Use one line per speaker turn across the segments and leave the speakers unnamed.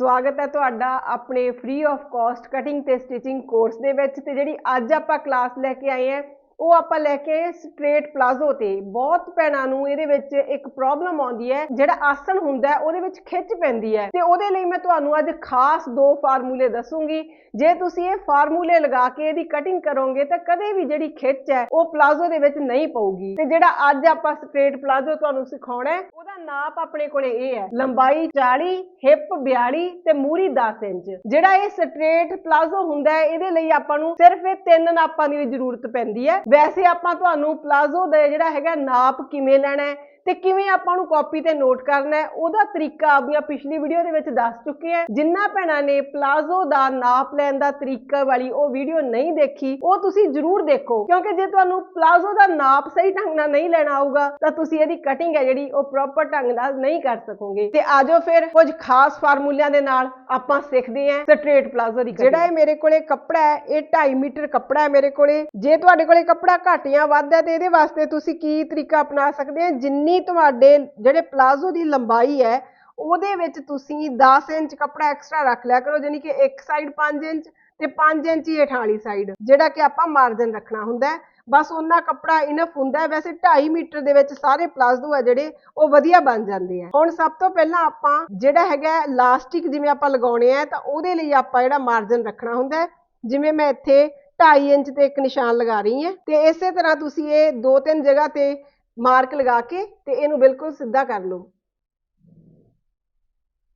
ਸਵਾਗਤ ਹੈ ਤੁਹਾਡਾ ਆਪਣੇ ਫ੍ਰੀ ਆਫ ਕਾਸਟ ਕਟਿੰਗ ਤੇ ਸਟਿਚਿੰਗ ਕੋਰਸ ਦੇ ਵਿੱਚ ਤੇ ਜਿਹੜੀ ਅੱਜ ਆਪਾਂ ਕਲਾਸ ਲੈ ਕੇ ਆਏ ਹਾਂ, ਉਹ ਆਪਾਂ ਲੈ ਕੇ ਸਟ੍ਰੇਟ ਪਲਾਜ਼ੋ ਤੇ। ਬਹੁਤ ਭੈਣਾਂ ਨੂੰ ਇਹਦੇ ਵਿੱਚ ਇੱਕ ਪ੍ਰੋਬਲਮ ਆਉਂਦੀ ਹੈ, ਜਿਹੜਾ ਆਸਣ ਹੁੰਦਾ ਉਹਦੇ ਵਿੱਚ ਖਿੱਚ ਪੈਂਦੀ ਹੈ। ਤੇ ਉਹਦੇ ਲਈ ਮੈਂ ਤੁਹਾਨੂੰ ਅੱਜ ਖਾਸ ਦੋ ਫਾਰਮੂਲੇ ਦੱਸੂਗੀ। ਜੇ ਤੁਸੀਂ ਇਹ ਫਾਰਮੂਲੇ ਲਗਾ ਕੇ ਇਹਦੀ ਕਟਿੰਗ ਕਰੋਗੇ, ਤਾਂ ਕਦੇ ਵੀ ਜਿਹੜੀ ਖਿੱਚ ਹੈ, ਉਹ ਪਲਾਜ਼ੋ ਦੇ ਵਿੱਚ ਨਹੀਂ ਪਊਗੀ। ਤੇ ਜਿਹੜਾ ਅੱਜ ਆਪਾਂ ਸਟ੍ਰੇਟ ਪਲਾਜ਼ੋ ਤੁਹਾਨੂੰ ਸਿਖਾਉਣਾ ਹੈ ਨਾਪ ਆਪਣੇ ਕੋਲੇ ਇਹ ਹੈ। ਲੰਬਾਈ 40 ਹਿੱਪ 42 ਤੇ ਮੂਰੀ 10 ਇੰਚ। ਜਿਹੜਾ ਇਹ ਸਟ੍ਰੇਟ ਪਲਾਜ਼ੋ ਹੁੰਦਾ ਹੈ, ਇਹਦੇ ਲਈ ਆਪਾਂ ਨੂੰ ਸਿਰਫ ਇਹ ਤਿੰਨ ਨਾਪਾਂ ਦੀ ਜ਼ਰੂਰਤ ਪੈਂਦੀ ਹੈ। ਵੈਸੇ ਆਪਾਂ ਤੁਹਾਨੂੰ ਪਲਾਜ਼ੋ ਦਾ ਜਿਹੜਾ ਹੈਗਾ ਨਾਪ ਕਿਵੇਂ ਲੈਣਾ ਹੈ ਤੇ ਕਿਵੇਂ ਆਪਾਂ ਨੂੰ ਕਾਪੀ ਤੇ ਨੋਟ ਕਰਨਾ ਹੈ ਉਹਦਾ ਤਰੀਕਾ ਆਪਣੀਆਂ ਪਿਛਲੀ ਵੀਡੀਓ ਦੇ ਵਿੱਚ ਦੱਸ ਚੁੱਕੇ ਆ ਜਿੰਨਾ ਭੈਣਾਂ ਨੇ ਪਲਾਜ਼ੋ ਦਾ ਨਾਪ ਲੈਣ ਦਾ ਤਰੀਕਾ ਵਾਲੀ ਉਹ ਵੀਡੀਓ ਨਹੀਂ ਦੇਖੀ ਉਹ ਤੁਸੀਂ ਜ਼ਰੂਰ ਦੇਖੋ। ਕਿਉਂਕਿ ਜੇ ਤੁਹਾਨੂੰ ਪਲਾਜ਼ੋ ਦਾ ਨਾਪ ਸਹੀ ਢੰਗ ਨਾਲ ਨਹੀਂ ਲੈਣਾ ਆਊਗਾ ਤਾਂ ਤੁਸੀਂ ਇਹਦੀ ਕਟਿੰਗ ਹੈ ਜਿਹੜੀ ਉਹ ਪ੍ਰੋਪਰ ਢੰਗ ਨਾਲ ਨਹੀਂ ਕਰ ਸਕੋਗੇ। ਤੇ ਆਜੋ ਫਿਰ ਕੁਝ ਖਾਸ ਫਾਰਮੂਲਿਆਂ ਦੇ ਨਾਲ ਆਪਾਂ ਸਿੱਖਦੇ ਹਾਂ ਸਟ੍ਰੇਟ ਪਲਾਜ਼ੋ ਦੀ ਜਿਹੜਾ ਇਹ ਮੇਰੇ ਕੋਲੇ ਕੱਪੜਾ ਹੈ ਇਹ 2.5 ਮੀਟਰ ਕੱਪੜਾ ਹੈ ਮੇਰੇ ਕੋਲੇ। ਜੇ ਤੁਹਾਡੇ ਕੋਲੇ ਕੱਪੜਾ ਘੱਟ ਜਾਂ ਵੱਧ ਹੈ ਤੇ ਇਹਦੇ ਵਾਸਤੇ ਤੁਸੀਂ ਕੀ ਤਰੀਕਾ ਅਪਣਾ ਸਕਦੇ ਆ ਜਿੰਨੀ ਤੁਹਾਡੇ ਜਿਹੜੇ ਪਲਾਜ਼ੋ ਦੀ ਲੰਬਾਈ ਹੈ, ਉਹਦੇ ਵਿੱਚ ਤੁਸੀਂ 10 ਇੰਚ ਕੱਪੜਾ ਐਕਸਟਰਾ ਰੱਖ ਲਿਆ ਕਰੋ ਯਾਨੀ ਕਿ ਇੱਕ ਸਾਈਡ 5 ਇੰਚ ਤੇ 5 ਇੰਚ ਹੀ ਹੇਠਾਂ ਵਾਲੀ ਸਾਈਡ ਜਿਹੜਾ ਕਿ ਆਪਾਂ ਮਾਰਜਨ ਰੱਖਣਾ ਹੁੰਦਾ ਬਸ ਉਹਨਾਂ ਕੱਪੜਾ ਇਨਫ ਹੁੰਦਾ ਵੈਸੇ 2.5 ਮੀਟਰ ਦੇ ਵਿੱਚ ਸਾਰੇ ਪਲਾਜ਼ੋ ਆ ਜਿਹੜੇ, ਉਹ ਵਧੀਆ ਬਣ ਜਾਂਦੇ ਆ ਹੁਣ ਸਭ ਤੋਂ ਪਹਿਲਾਂ ਆਪਾਂ ਜਿਹੜਾ ਹੈਗਾ ਲਾਸਟਿਕ ਜਿਵੇਂ ਆਪਾਂ ਲਗਾਉਣੇ ਆ ਤਾਂ ਉਹਦੇ ਲਈ ਆਪਾਂ ਜਿਹੜਾ ਮਾਰਜਨ ਰੱਖਣਾ ਹੁੰਦਾ ਹੈ। ਜਿਵੇਂ ਮੈਂ ਇੱਥੇ 2.5 ਇੰਚ ਤੇ ਇੱਕ ਨਿਸ਼ਾਨ ਲਗਾ ਰਹੀ ਹਾਂ, ਤੇ ਇਸੇ ਤਰ੍ਹਾਂ ਤੁਸੀਂ ਇਹ ਦੋ ਤਿੰਨ ਜਗ੍ਹਾ ਤੇ ਮਾਰਕ ਲਗਾ ਕੇ ਤੇ ਇਹਨੂੰ ਬਿਲਕੁਲ ਸਿੱਧਾ ਕਰ ਲਓ।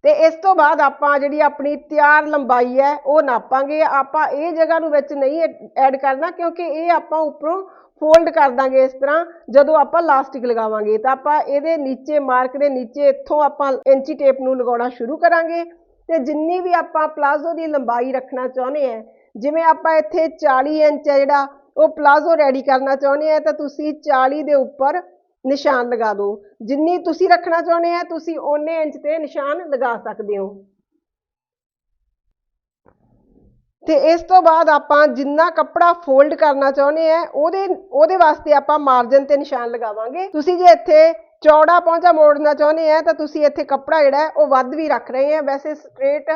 ਤੇ ਇਸ ਤੋਂ ਬਾਅਦ ਆਪਾਂ ਜਿਹੜੀ ਆਪਣੀ ਤਿਆਰ ਲੰਬਾਈ ਹੈ, ਉਹ ਨਾਪਾਂਗੇ। ਆਪਾਂ ਇਹ ਜਗ੍ਹਾ ਨੂੰ ਵਿੱਚ ਨਹੀਂ ਐਡ ਕਰਨਾ ਕਿਉਂਕਿ ਇਹ ਆਪਾਂ ਉੱਪਰੋਂ ਫੋਲਡ ਕਰ ਦਾਂਗੇ ਇਸ ਤਰ੍ਹਾਂ। ਜਦੋਂ ਆਪਾਂ ਲਾਸਟਿਕ ਲਗਾਵਾਂਗੇ ਤਾਂ ਆਪਾਂ ਇਹਦੇ ਨੀਚੇ, ਮਾਰਕ ਦੇ ਨੀਚੇ ਇੱਥੋਂ ਆਪਾਂ ਇੰਚੀ ਟੇਪ ਨੂੰ ਲਗਾਉਣਾ ਸ਼ੁਰੂ ਕਰਾਂਗੇ। ਤੇ ਜਿੰਨੀ ਵੀ ਆਪਾਂ ਪਲਾਜ਼ੋ ਦੀ ਲੰਬਾਈ ਰੱਖਣਾ ਚਾਹੁੰਦੇ ਆ ਜਿਵੇਂ ਆਪਾਂ ਇੱਥੇ 40 ਇੰਚ ਹੈ ਜਿਹੜਾ, ਉਹ ਪਲਾਜ਼ੋ ਰੈਡੀ ਕਰਨਾ ਚਾਹੁੰਦੇ ਆ ਤਾਂ ਤੁਸੀਂ 40 ਦੇ ਉੱਪਰ ਨਿਸ਼ਾਨ ਲਗਾ ਦਿਓ ਜਿੰਨੀ ਤੁਸੀਂ ਰੱਖਣਾ ਚਾਹੁੰਦੇ ਆ, ਤੁਸੀਂ ਓਨੇ ਇੰਚ ਤੇ ਨਿਸ਼ਾਨ ਲਗਾ ਸਕਦੇ ਹੋ। ਤੇ ਇਸ ਤੋਂ ਬਾਅਦ ਆਪਾਂ ਜਿੰਨਾ ਕੱਪੜਾ ਫੋਲਡ ਕਰਨਾ ਚਾਹੁੰਦੇ ਆ, ਉਹਦੇ ਉਹਦੇ ਵਾਸਤੇ ਆਪਾਂ ਮਾਰਜਨ ਤੇ ਨਿਸ਼ਾਨ ਲਗਾਵਾਂਗੇ। ਤੁਸੀਂ ਜੇ ਇੱਥੇ ਚੌੜਾ ਪਹੁੰਚਾ ਮੋੜਨਾ ਚਾਹੁੰਦੇ ਆ, ਤਾਂ ਤੁਸੀਂ ਇੱਥੇ ਕੱਪੜਾ ਜਿਹੜਾ, ਉਹ ਵੱਧ ਵੀ ਰੱਖ ਰਹੇ ਆ। ਵੈਸੇ ਸਟ੍ਰੇਟ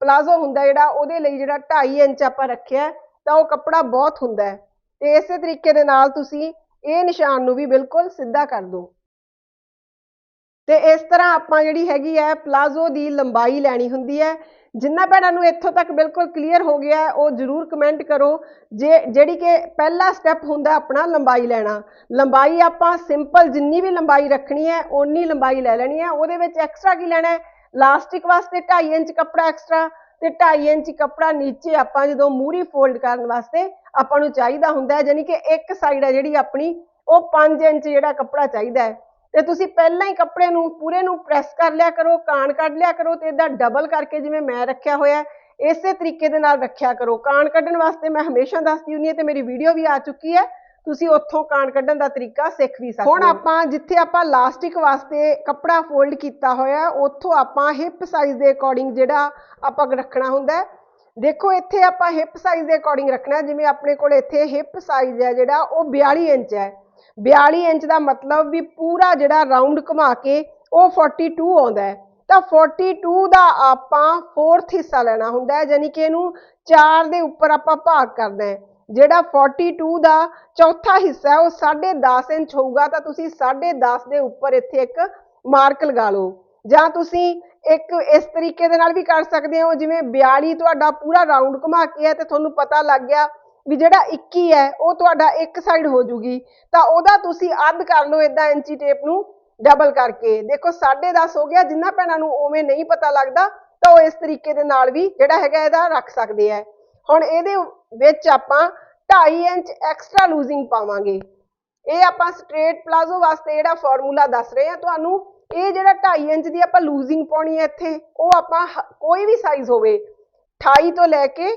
ਪਲਾਜ਼ੋ ਹੁੰਦਾ ਜਿਹੜਾ, ਉਹਦੇ ਲਈ ਜਿਹੜਾ 2.5 ਇੰਚ ਆਪਾਂ ਰੱਖਿਆ, ਤਾਂ ਉਹ ਕੱਪੜਾ ਬਹੁਤ ਹੁੰਦਾ ਹੈ। ਤੇ ਇਸੇ ਤਰੀਕੇ ਦੇ ਨਾਲ ਤੁਸੀਂ ਇਹ ਨਿਸ਼ਾਨ ਨੂੰ ਵੀ ਬਿਲਕੁਲ ਸਿੱਧਾ ਕਰ ਦਿਓ ਤੇ ਇਸ ਤਰ੍ਹਾਂ ਆਪਾਂ ਜਿਹੜੀ ਹੈਗੀ ਹੈ ਪਲਾਜ਼ੋ ਦੀ ਲੰਬਾਈ ਲੈਣੀ ਹੁੰਦੀ ਹੈ। ਜਿੰਨਾ ਭੈਣਾਂ ਨੂੰ ਇੱਥੋਂ ਤੱਕ ਬਿਲਕੁਲ ਕਲੀਅਰ ਹੋ ਗਿਆ ਉਹ ਜਰੂਰ ਕਮੈਂਟ ਕਰੋ। ਜੇ ਜਿਹੜੀ ਕਿ ਪਹਿਲਾ ਸਟੈਪ ਹੁੰਦਾ ਆਪਣਾ ਲੰਬਾਈ ਲੈਣਾ। ਲੰਬਾਈ ਆਪਾਂ ਸਿੰਪਲ ਜਿੰਨੀ ਵੀ ਲੰਬਾਈ ਰੱਖਣੀ ਹੈ, ਓਨੀ ਲੰਬਾਈ ਲੈ ਲੈਣੀ ਹੈ। ਉਹਦੇ ਵਿੱਚ ਐਕਸਟਰਾ ਕੀ ਲੈਣਾ ਹੈ? ਲਾਸਟਿਕ ਵਾਸਤੇ 2.5 ਇੰਚ ਕੱਪੜਾ ਐਕਸਟਰਾ ਤੇ 2.5 ਇੰਚ ਕੱਪੜਾ ਨੀਚੇ ਆਪਾਂ ਜਦੋਂ ਮੂਰੀ ਫੋਲਡ ਕਰਨ ਵਾਸਤੇ ਆਪਾਂ ਨੂੰ ਚਾਹੀਦਾ ਹੁੰਦਾ ਹੈ ਯਾਨੀ ਕਿ ਇੱਕ ਸਾਈਡ ਹੈ ਜਿਹੜੀ ਆਪਣੀ, ਉਹ 5 ਇੰਚ ਜਿਹੜਾ ਕੱਪੜਾ ਚਾਹੀਦਾ ਹੈ। ਤੇ ਤੁਸੀਂ ਪਹਿਲਾਂ ਹੀ ਕੱਪੜੇ ਨੂੰ, ਪੂਰੇ ਨੂੰ ਪ੍ਰੈਸ ਕਰ ਲਿਆ ਕਰੋ ਕਾਣ ਕੱਢ ਲਿਆ ਕਰੋ ਤੇ ਇਹਦਾ ਡਬਲ ਕਰਕੇ ਜਿਵੇਂ ਮੈਂ ਰੱਖਿਆ ਹੋਇਆ ਇਸੇ ਤਰੀਕੇ ਦੇ ਨਾਲ ਰੱਖਿਆ ਕਰੋ। ਕਾਣ ਕੱਢਣ ਵਾਸਤੇ ਮੈਂ ਹਮੇਸ਼ਾ ਦੱਸਦੀ ਹੁੰਦੀ ਹਾਂ ਤੇ ਮੇਰੀ ਵੀਡੀਓ ਵੀ ਆ ਚੁੱਕੀ ਹੈ। ਤੁਸੀਂ ਉੱਥੋਂ ਕਾਣ ਕੱਢਣ ਦਾ ਤਰੀਕਾ ਸਿੱਖ ਵੀ ਸਕਦੇ ਹੋ। ਹੁਣ ਆਪਾਂ ਜਿੱਥੇ ਆਪਾਂ ਲਾਸਟਿਕ ਵਾਸਤੇ ਕੱਪੜਾ ਫੋਲਡ ਕੀਤਾ ਹੋਇਆ ਉੱਥੋਂ ਆਪਾਂ ਹਿਪ ਸਾਈਜ਼ ਦੇ ਅਕੋਰਡਿੰਗ ਜਿਹੜਾ ਆਪਾਂ ਰੱਖਣਾ ਹੁੰਦਾ ਦੇਖੋ ਇੱਥੇ ਆਪਾਂ ਹਿਪ ਸਾਈਜ਼ ਦੇ ਅਕੋਰਡਿੰਗ ਰੱਖਣਾ ਜਿਵੇਂ ਆਪਣੇ ਕੋਲ ਇੱਥੇ ਹਿਪ ਸਾਈਜ਼ ਹੈ ਜਿਹੜਾ ਉਹ 42 ਇੰਚ ਹੈ। 42 ਇੰਚ ਦਾ ਮਤਲਬ ਵੀ ਪੂਰਾ ਜਿਹੜਾ ਰਾਉਂਡ ਘੁਮਾ ਕੇ ਉਹ 42 ਆਉਂਦਾ ਹੈ। ਤਾਂ 42 ਦਾ ਆਪਾਂ 4th ਹਿੱਸਾ ਲੈਣਾ ਹੁੰਦਾ ਹੈ ਯਾਨੀ ਕਿ ਇਹਨੂੰ 4 ਦੇ ਉੱਪਰ ਆਪਾਂ ਭਾਗ ਕਰਨਾ ਹੈ। ਜਿਹੜਾ 42 ਦਾ ਚੌਥਾ ਹਿੱਸਾ ਹੈ, ਉਹ 10.5 ਇੰਚ ਹੋਊਗਾ, ਤਾਂ ਤੁਸੀਂ 10.5 ਦੇ ਉੱਪਰ ਇੱਥੇ ਇੱਕ ਮਾਰਕ ਲਗਾ ਲਓ। ਜਾਂ ਤੁਸੀਂ ਇੱਕ ਇਸ ਤਰੀਕੇ ਦੇ ਨਾਲ ਵੀ ਕਰ ਸਕਦੇ ਹੋ, ਜਿਵੇਂ 42 ਤੁਹਾਡਾ ਪੂਰਾ ਰਾਉਂਡ ਘੁਮਾ ਕੇ ਹੈ ਤੇ ਤੁਹਾਨੂੰ ਪਤਾ ਲੱਗ ਗਿਆ ਵੀ ਜਿਹੜਾ 21 ਹੈ, ਉਹ ਤੁਹਾਡਾ ਇੱਕ ਸਾਈਡ ਹੋ ਜੂਗੀ। ਤਾਂ ਉਹਦਾ ਤੁਸੀਂ ਅੱਧ ਕਰ ਲਓ ਇਦਾਂ ਇੰਚੀ ਟੇਪ ਨੂੰ ਡਬਲ ਕਰਕੇ। ਦੇਖੋ 10.5 ਹੋ ਗਿਆ, ਜਿੰਨਾ ਭੈਣਾਂ ਨੂੰ ਉਵੇਂ ਨਹੀਂ ਪਤਾ ਲੱਗਦਾ, ਤਾਂ ਉਹ ਇਸ ਤਰੀਕੇ ਦੇ ਨਾਲ ਵੀ ਜਿਹੜਾ ਹੈਗਾ ਇਹਦਾ ਰੱਖ ਸਕਦੇ ਆ ਹੁਣ ਇਹਦੇ ਵਿੱਚ ਆਪਾਂ 2.5 ਇੰਚ ਐਕਸਟਰਾ ਲੂਜ਼ਿੰਗ ਪਾਵਾਂਗੇ। ਇਹ ਆਪਾਂ ਸਟ੍ਰੇਟ ਪਲਾਜ਼ੋ ਵਾਸਤੇ ਜਿਹੜਾ ਫਾਰਮੂਲਾ ਦੱਸ ਰਹੇ ਆ ਤੁਹਾਨੂੰ, ਇਹ ਜਿਹੜਾ 2.5 ਇੰਚ ਦੀ ਆਪਾਂ ਲੂਜ਼ਿੰਗ ਪਾਉਣੀ ਹੈ ਇੱਥੇ, ਉਹ ਆਪਾਂ ਕੋਈ ਵੀ ਸਾਈਜ਼ ਹੋਵੇ 28 ਤੋਂ ਲੈ ਕੇ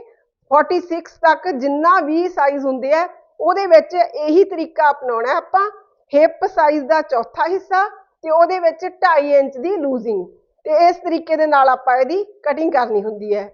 46 ਤੱਕ ਜਿੰਨਾ ਵੀ ਸਾਈਜ਼ ਹੁੰਦੇ ਆ, ਉਹਦੇ ਵਿੱਚ ਇਹੀ ਤਰੀਕਾ ਅਪਣਾਉਣਾ ਆਪਾਂ ਹਿਪ ਸਾਈਜ਼ ਦਾ ਚੌਥਾ ਹਿੱਸਾ ਤੇ ਉਹਦੇ ਵਿੱਚ 2.5 ਇੰਚ ਦੀ ਲੂਜ਼ਿੰਗ ਤੇ ਇਸ ਤਰੀਕੇ ਦੇ ਨਾਲ ਆਪਾਂ ਇਹਦੀ ਕਟਿੰਗ ਕਰਨੀ ਹੁੰਦੀ ਹੈ।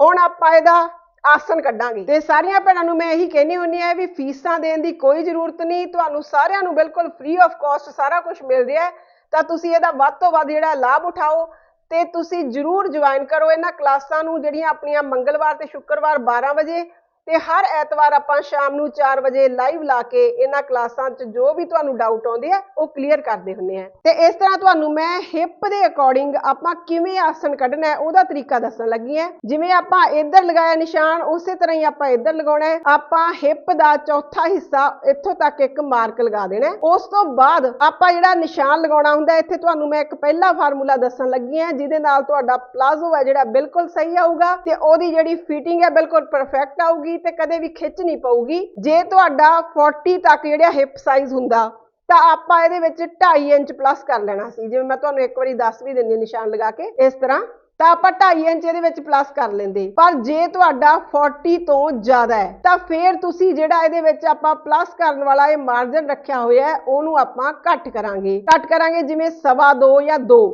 ਹੁਣ ਆਪਾਂ ਇਹਦਾ ਆਸਨ ਕੱਢਾਂਗੇ। ਤੇ ਸਾਰੀਆਂ ਭੈਣਾਂ ਨੂੰ ਮੈਂ ਇਹੀ ਕਹਿਣੀ ਹੁੰਨੀ ਆ ਵੀ ਫੀਸਾਂ ਦੇਣ ਦੀ ਕੋਈ ਜ਼ਰੂਰਤ ਨਹੀਂ, ਤੁਹਾਨੂੰ ਸਾਰਿਆਂ ਨੂੰ ਬਿਲਕੁਲ ਫ੍ਰੀ ਆਫ ਕਾਸਟ ਸਾਰਾ ਕੁਝ ਮਿਲ ਰਿਹਾ ਤਾਂ ਤੁਸੀਂ ਇਹਦਾ ਵੱਧ ਤੋਂ ਵੱਧ ਜਿਹੜਾ ਲਾਭ ਉਠਾਓ ਤੇ ਤੁਸੀਂ ਜਰੂਰ ਜੁਆਇਨ ਕਰੋ ਇਹਨਾਂ ਕਲਾਸਾਂ ਨੂੰ ਜਿਹੜੀਆਂ ਆਪਣੀਆਂ ਮੰਗਲਵਾਰ ਤੇ ਸ਼ੁੱਕਰਵਾਰ 12 ਵਜੇ ਤੇ ਹਰ ਐਤਵਾਰ ਆਪਾਂ ਸ਼ਾਮ ਨੂੰ 4 ਵਜੇ ਲਾਈਵ ਲਾ ਕੇ ਇਹਨਾਂ ਕਲਾਸਾਂ 'ਚ ਜੋ ਵੀ ਤੁਹਾਨੂੰ ਡਾਊਟ ਆਉਂਦੇ ਆ, ਉਹ ਕਲੀਅਰ ਕਰਦੇ ਹੁੰਦੇ ਆ। ਤੇ ਇਸ ਤਰ੍ਹਾਂ ਤੁਹਾਨੂੰ ਮੈਂ ਹਿਪ ਦੇ ਅਕੋਰਡਿੰਗ ਆਪਾਂ ਕਿਵੇਂ ਆਸਣ ਕੱਢਣਾ ਹੈ, ਉਹਦਾ ਤਰੀਕਾ ਦੱਸਣ ਲੱਗੀ ਹਾਂ। ਜਿਵੇਂ ਆਪਾਂ ਇੱਧਰ ਲਗਾਇਆ ਨਿਸ਼ਾਨ, ਉਸੇ ਤਰ੍ਹਾਂ ਹੀ ਆਪਾਂ ਇੱਧਰ ਲਗਾਉਣਾ ਹੈ। ਆਪਾਂ ਹਿਪ ਦਾ ਚੌਥਾ ਹਿੱਸਾ ਇੱਥੋਂ ਤੱਕ ਇੱਕ ਮਾਰਕ ਲਗਾ ਦੇਣਾ ਉਸ ਤੋਂ ਬਾਅਦ ਆਪਾਂ ਜਿਹੜਾ ਨਿਸ਼ਾਨ ਲਗਾਉਣਾ ਹੁੰਦਾ ਇੱਥੇ ਤੁਹਾਨੂੰ ਮੈਂ ਇੱਕ ਪਹਿਲਾ ਫਾਰਮੂਲਾ ਦੱਸਣ ਲੱਗੀ ਹਾਂ, ਜਿਹਦੇ ਨਾਲ ਤੁਹਾਡਾ ਪਲਾਜ਼ੋ ਹੈ ਜਿਹੜਾ ਬਿਲਕੁਲ ਸਹੀ ਆਊਗਾ ਤੇ ਉਹਦੀ ਜਿਹੜੀ ਫਿਟਿੰਗ ਹੈ ਬਿਲਕੁਲ ਪਰਫੈਕਟ ਆਊਗੀ। ਤੇ ਕਦੇ ਵੀ ਖਿੱਚ ਨਹੀਂ ਪਊਗੀ। ਜੇ ਤੁਹਾਡਾ 40 ਤੱਕ ਜਿਹੜਾ ਹਿਪ ਸਾਈਜ਼ ਹੁੰਦਾ, ਤਾਂ ਆਪਾਂ ਇਹਦੇ ਵਿੱਚ 2.5 ਇੰਚ ਪਲੱਸ ਕਰ ਲੈਣਾ ਸੀ। ਜਿਵੇਂ ਮੈਂ ਤੁਹਾਨੂੰ ਇੱਕ ਵਾਰੀ ਦੱਸ ਵੀ ਦਿੰਦੀ ਨਿਸ਼ਾਨ ਲਗਾ ਕੇ, ਇਸ ਤਰ੍ਹਾਂ। ਤਾਂ ਆਪਾਂ 2.5 ਇੰਚ ਇਹਦੇ ਵਿੱਚ ਪਲੱਸ ਕਰ ਲੈਂਦੇ। ਪਰ ਜੇ ਤੁਹਾਡਾ 40 ਤੋਂ ਜ਼ਿਆਦਾ ਹੈ, ਤਾਂ ਫਿਰ ਤੁਸੀਂ ਜਿਹੜਾ ਇਹਦੇ ਵਿੱਚ ਆਪਾਂ ਪਲੱਸ ਕਰਨ ਵਾਲਾ ਇਹ ਮਾਰਜਨ ਰੱਖਿਆ ਹੋਇਆ ਹੈ, ਉਹਨੂੰ ਆਪਾਂ ਘੱਟ ਕਰਾਂਗੇ। ਘੱਟ ਕਰਾਂਗੇ ਜਿਵੇਂ ਸਵਾ ਦੋ ਜਾਂ 2